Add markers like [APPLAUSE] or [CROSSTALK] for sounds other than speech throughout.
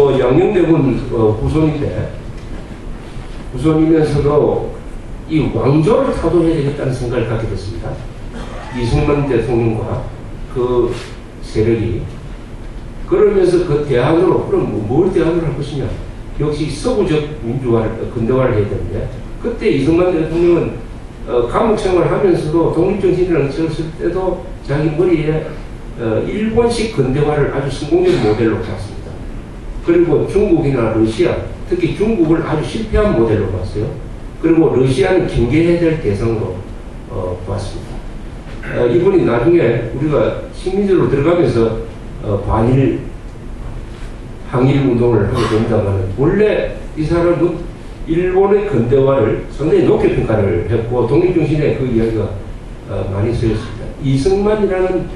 뭐 양녕대군 어, 후손인데 후손이면서도 이 왕조를 타도해야 되겠다는 생각을 갖게 됐습니다. 이승만 대통령과 그 세력이 그러면서 그 대안으로 그럼 뭐, 뭘 대안을 할 것이냐 역시 서구적 민주화를 근대화를 해야 되는데 그때 이승만 대통령은 어, 감옥 생활을 하면서도 독립정신이라는 쳤을 때도 자기 머리에 어, 일본식 근대화를 아주 성공적인 모델로 봤습니다. 그리고 중국이나 러시아, 특히 중국을 아주 실패한 모델로 봤어요. 그리고 러시아는 경계해야 될 대상으로 어, 봤습니다. 어, 이분이 나중에 우리가 식민지로 들어가면서 어, 반일 항일 운동을 하게 된다면 원래 이 사람은 일본의 근대화를 상당히 높게 평가를 했고 독립정신에 그 이야기가 어, 많이 쓰였습니다. 이승만이라는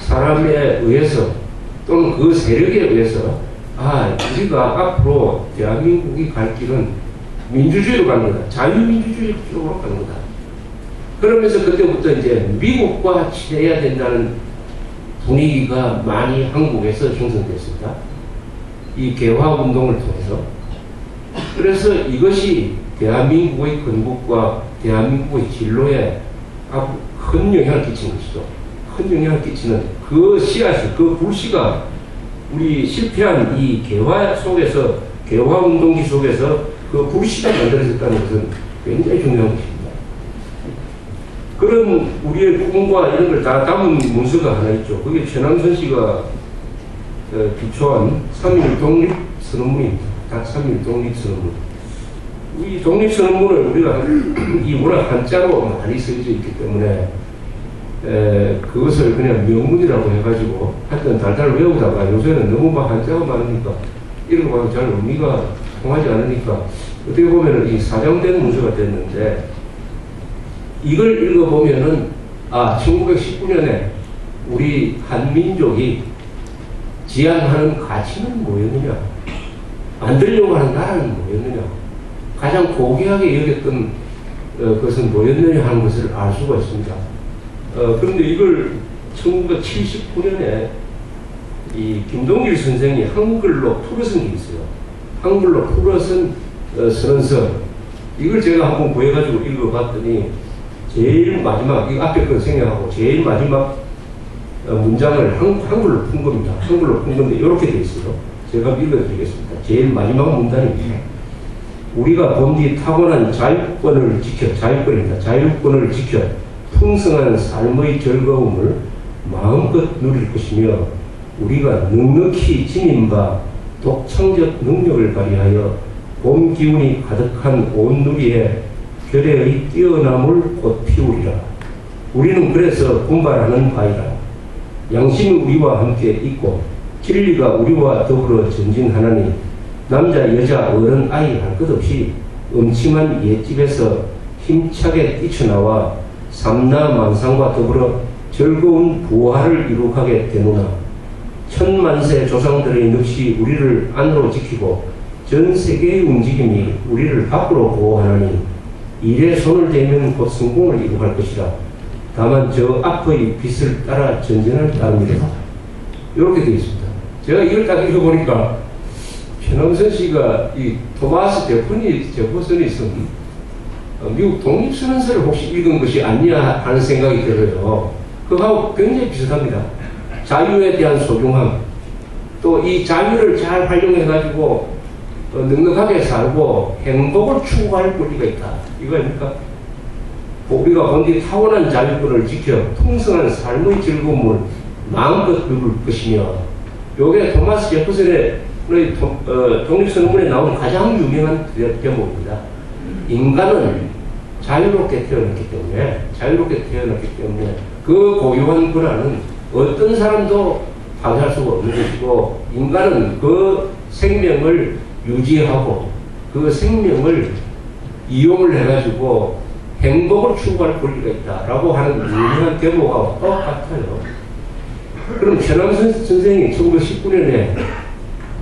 사람에 의해서 또는 그 세력에 의해서 아 우리가 앞으로 대한민국이 갈 길은 민주주의로 거다. 자유민주주의 쪽으로 거다. 그러면서 그때부터 이제 미국과 친해야 된다는 분위기가 많이 한국에서 형성됐습니다. 이 개화 운동을 통해서. 그래서 이것이 대한민국의 건국과 대한민국의 진로에 큰 영향을 끼치는 것이죠. 큰 영향을 끼치는 그 씨앗이, 그 불씨가 우리 실패한 이 개화 속에서, 개화 운동기 속에서 그 불씨가 만들어졌다는 것은 굉장히 중요한 것입니다. 그런 우리의 꿈과 이런 걸 다 담은 문서가 하나 있죠. 그게 최남선 씨가 어, 기초한 3.1 독립 선언문입니다. 딱3.1 독립 선언문. 이 독립 선언문을 우리가 이 워낙 한자로 많이 쓰여져 있기 때문에 에, 그것을 그냥 명문이라고 해가지고 하여튼 달달 외우다가 요새는 너무 막 한자가 많으니까 읽어봐도 잘 의미가 통하지 않으니까 어떻게 보면 이 사장된 문서가 됐는데 이걸 읽어보면은 아 1919년에 우리 한민족이 지향하는 가치는 뭐였느냐 만들려고 하는 나라는 뭐였느냐 가장 고귀하게 여겼던 어, 것은 뭐였느냐 하는 것을 알 수가 있습니다. 어, 그런데 이걸 1979년에 이 김동길 선생이 한글로 풀어 쓴 게 있어요. 한글로 풀어 쓴 어, 선언서. 이걸 제가 한번 구해가지고 읽어봤더니 제일 마지막, 이 앞에 거 생략하고 제일 마지막 어, 문장을 한, 한글로 푼 겁니다. 한글로 푼 건데 이렇게 돼 있어요. 제가 읽어드리겠습니다. 제일 마지막 문단입니다. 우리가 본디 타고난 자유권을 지켜, 자유권입니다. 자유권을 지켜 풍성한 삶의 즐거움을 마음껏 누릴 것이며 우리가 넉넉히 지닌 바 독창적 능력을 발휘하여 봄 기운이 가득한 온 누리에 결의의 뛰어남을 꽃 피우리라. 우리는 그래서 분발하는 바이라. 양심이 우리와 함께 있고 진리가 우리와 더불어 전진하나니 남자, 여자, 어른, 아이 할 것 없이 음침한 옛집에서 힘차게 뛰쳐나와 삼나 만상과 더불어 즐거운 부활을 이룩하게 되노나 천만세 조상들의 넋이 우리를 안으로 지키고 전 세계의 움직임이 우리를 밖으로 보호하나니 일에 손을 대면 곧 성공을 이룩할 것이라. 다만 저 앞의 빛을 따라 전진할 따름이다 이렇게 되어 있습니다. 제가 이걸 딱 읽어보니까 최남선 씨가 이 토마스 제프니 제퍼슨이 어, 미국 독립선언서를 혹시 읽은 것이 아니냐 하는 생각이 들어요. 그거하고 굉장히 비슷합니다. 자유에 대한 소중함, 또 이 자유를 잘 활용해가지고 어, 넉넉하게 살고 행복을 추구할 권리가 있다. 이거 아닙니까? 우리가 본디 타고난 자유권을 지켜 풍성한 삶의 즐거움을 마음껏 누릴 것이며 요게 토마스 제퍼슨의 어, 독립선언문에 나온 가장 유명한 대목입니다. 인간은 자유롭게 태어났기 때문에 자유롭게 태어났기 때문에 그 고유한 권한은 어떤 사람도 파괴할 수가 없는 것이고 인간은 그 생명을 유지하고 그 생명을 이용을 해가지고 행복을 추구할 권리가 있다라고 하는 유명한 대목하고 똑같아요. 그럼 최남선 선생이 1919년에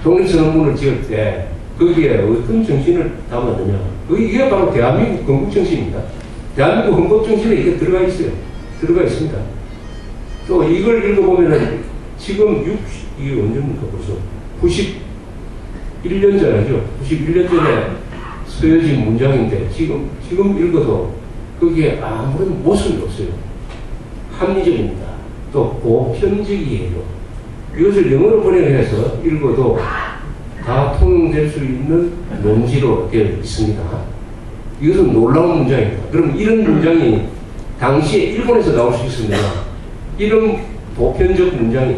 독립선언문을 지을 때 거기에 어떤 정신을 담았느냐. 그 이게 바로 대한민국 건국 정신입니다. 대한민국 헌법 정신에 이게 들어가 있어요. 들어가 있습니다. 또 이걸 읽어보면은 지금 6, 이게 언제입니까 벌써? 90, 91년 전이죠. 91년 전에 쓰여진 문장인데 지금 지금 읽어도 거기에 아무런 모순이 없어요. 합리적입니다. 또 보편적이에요. 이것을 영어로 번역해서 읽어도 다 통용될 수 있는 논지로 되어 있습니다. 이것은 놀라운 문장입니다. 그럼 이런 문장이 당시에 일본에서 나올 수 있습니다. 이런 보편적 문장이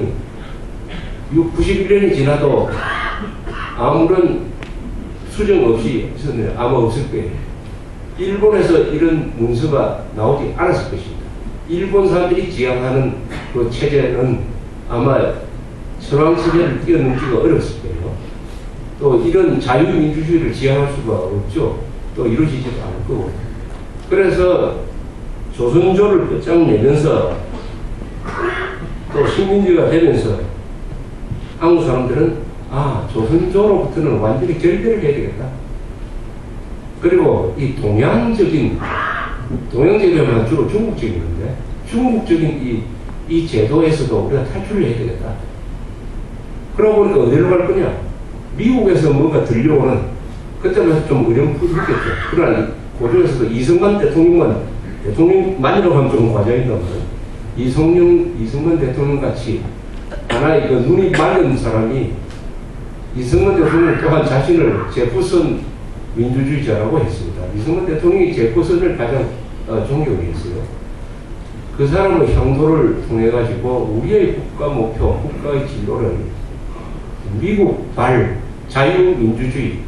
91년이 지나도 아무런 수정 없이 있었는데 아마 없을 거예요. 일본에서 이런 문서가 나오지 않았을 것입니다. 일본 사람들이 지향하는 그 체제는 아마 서방 체제를 뛰어넘기가 거예요. 또 이런 자유민주주의를 지향할 수가 없죠. 또 이루어지지도 않을 거고. 그래서 조선조를 끝장내면서 또 식민지가 되면서 한국 사람들은 아 조선조로부터는 완전히 결별을 해야 되겠다. 그리고 이 동양적인 동양적이면 주로 중국적인 건데 중국적인 이, 이 제도에서도 우리가 탈출을 해야 되겠다. 그러고 보니까 어디로 갈 거냐? 미국에서 뭔가 들려오는 그때부터 좀 어렴풋했겠죠. 그러나 고종에서도 이승만 대통령만 대통령만이라고 하면 좀 과장이다만 이성용 이승만 대통령 같이 하나의 그 눈이 맑은 사람이 이승만 대통령 또한 자신을 제프슨 민주주의자라고 했습니다. 이승만 대통령이 제프슨을 가장 어, 존경했어요. 그 사람의 향도를 통해 가지고 우리의 국가 목표, 국가의 진로를 미국 발 자유민주주의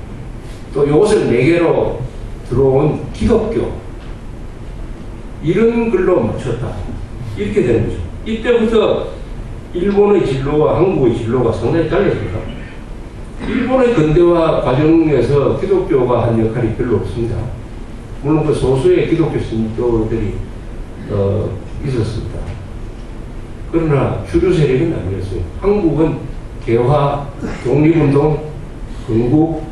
또 이것을 매개로 들어온 기독교 이런 글로 맞췄다. 이렇게 되는 거죠. 이때부터 일본의 진로와 한국의 진로가 상당히 달라집니다. 일본의 근대화 과정에서 기독교가 한 역할이 별로 없습니다. 물론 그 소수의 기독교 신도들이 어, 있었습니다. 그러나 주류 세력은 아니었어요. 한국은 개화, 독립운동, 건국,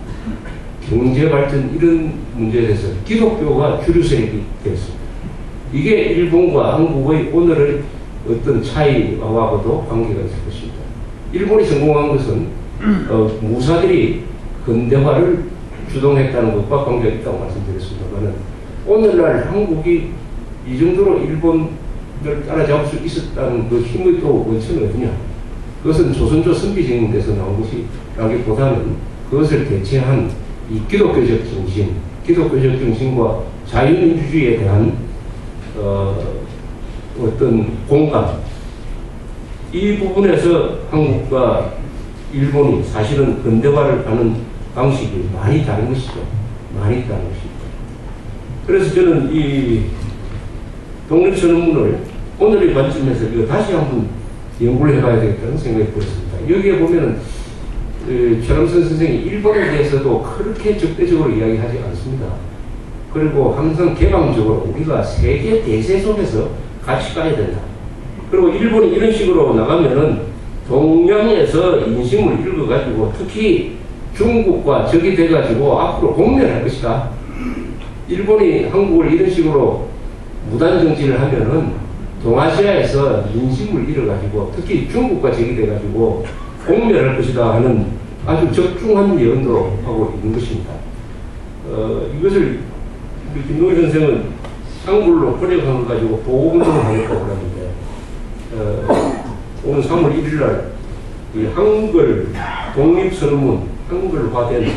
경제발전 이런 문제에 대해서 기독교가 주류 세력이 되었습니다. 이게 일본과 한국의 오늘의 어떤 차이와도 관계가 있을 것입니다. 일본이 성공한 것은 어, 무사들이 근대화를 주동했다는 것과 관계가 있다고 말씀드렸습니다만 오늘날 한국이 이 정도로 일본을 따라잡을 수 있었다는 그 힘의 또 원천은 어디냐? 그것은 조선조 선비정인에서 나온 것이라기보다는 그것을 대체한 이 기독교적 정신, 기독교적 정신과 자유민주주의에 대한 어, 어떤 공감 이 부분에서 한국과 일본이 사실은 근대화를 하는 방식이 많이 다른 것이죠. 많이 다른 것이죠. 그래서 저는 이 독립선언문을 오늘의 관점에서 이거 다시 한번 연구를 해봐야 되겠다는 생각이 들었습니다. 여기에 보면은 그 최남선 선생이 일본에 대해서도 그렇게 적대적으로 이야기하지 않습니다. 그리고 항상 개방적으로 우리가 세계 대세 속에서 같이 가야 된다. 그리고 일본이 이런 식으로 나가면은 동양에서 인심을 읽어가지고 특히 중국과 적이 돼가지고 앞으로 공멸할 것이다. 일본이 한국을 이런 식으로 무단 정치를 하면은 동아시아에서 인심을 잃어가지고 특히 중국과 적이 돼가지고 공멸할 것이다 하는 아주 적중한 예언도 하고 있는 것입니다. 어, 이것을 김동일 선생은 한글로 번역한 것 가지고 보호운동을 하겠다고 그러는데 어, 오늘 3월 1일 날 이 한글 독립선언문 한글화된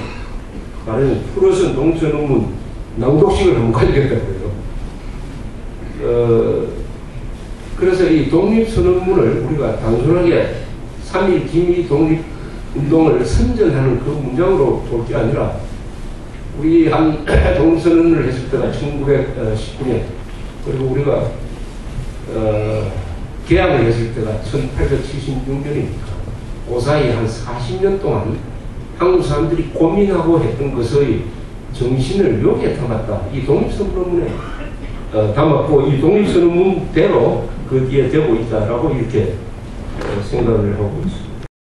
말하는 풀어선 동선언문 낭독식을 한번 가지겠다고요. 어, 그래서 이 독립선언문을 우리가 단순하게 3.1 기미 독립운동을 선전하는 그 문장으로 볼 게 아니라 우리 한 [CLEARS THROAT] 독립선언을 했을 때가 1919년 그리고 우리가 어, 계약을 했을 때가 1876년이니까 그 사이 한 40년 동안 한국 사람들이 고민하고 했던 것의 정신을 여기에 담았다. 이 독립선언문에 어, 담았고 이 독립선언문대로 그 뒤에 되고 있다라고 이렇게 어, 생각을 하고 있습니다.